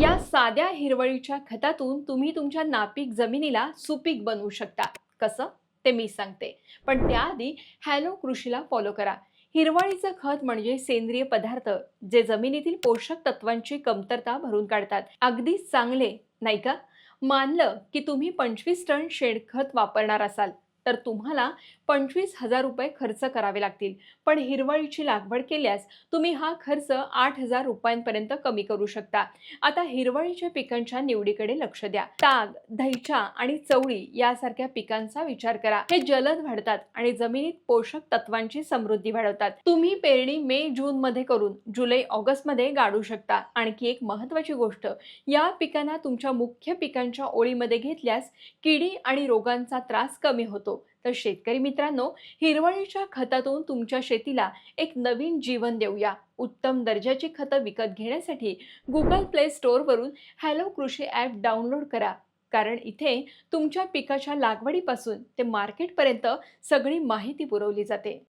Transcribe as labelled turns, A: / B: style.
A: या साध्या हिरवळीच्या खतातून तुम्ही तुमच्या नापीक जमिनीला सुपीक बनवू शकता. कसं? ते मी सांगते. पण त्याआधी हॅलो कृषीला फॉलो करा. हिरवळीचं खत म्हणजे सेंद्रिय पदार्थ जे जमिनीतील पोषक तत्वांची कमतरता भरून काढतात. अगदी चांगले नाही का? मानलं की तुम्ही पंचवीस टन शेणखत वापरणार असाल. तर तुम्हाला पंचवीस हजार रुपये खर्च करावे लागतील. पण हिरवळीची लागवड केल्यास तुम्ही हा खर्च आठ हजार रुपयांपर्यंत कमी करू शकता. आता हिरवळीच्या पिकांच्या निवडीकडे लक्ष द्या. ताग दहीच्या आणि चवळी यासारख्या पिकांचा विचार करा. हे जलद वाढतात आणि जमिनीत पोषक तत्वांची समृद्धी वाढवतात. तुम्ही पेरणी मे जून मध्ये करून जुलै ऑगस्टमध्ये गाडू शकता. आणखी एक महत्वाची गोष्ट या पिकांना तुमच्या मुख्य पिकांच्या ओळीमध्ये घेतल्यास किडी आणि रोगांचा त्रास कमी होतो. तर शेतकरी मित्रांनो हिरवळीच्या खतातून तुमच्या शेतीला एक नवीन जीवन देऊया. उत्तम दर्जाची खतं विकत घेण्यासाठी गुगल प्ले स्टोअरवरून हॅलो कृषी ॲप डाउनलोड करा. कारण इथे तुमच्या पिकाच्या लागवडीपासून ते मार्केटपर्यंत सगळी माहिती पुरवली जाते.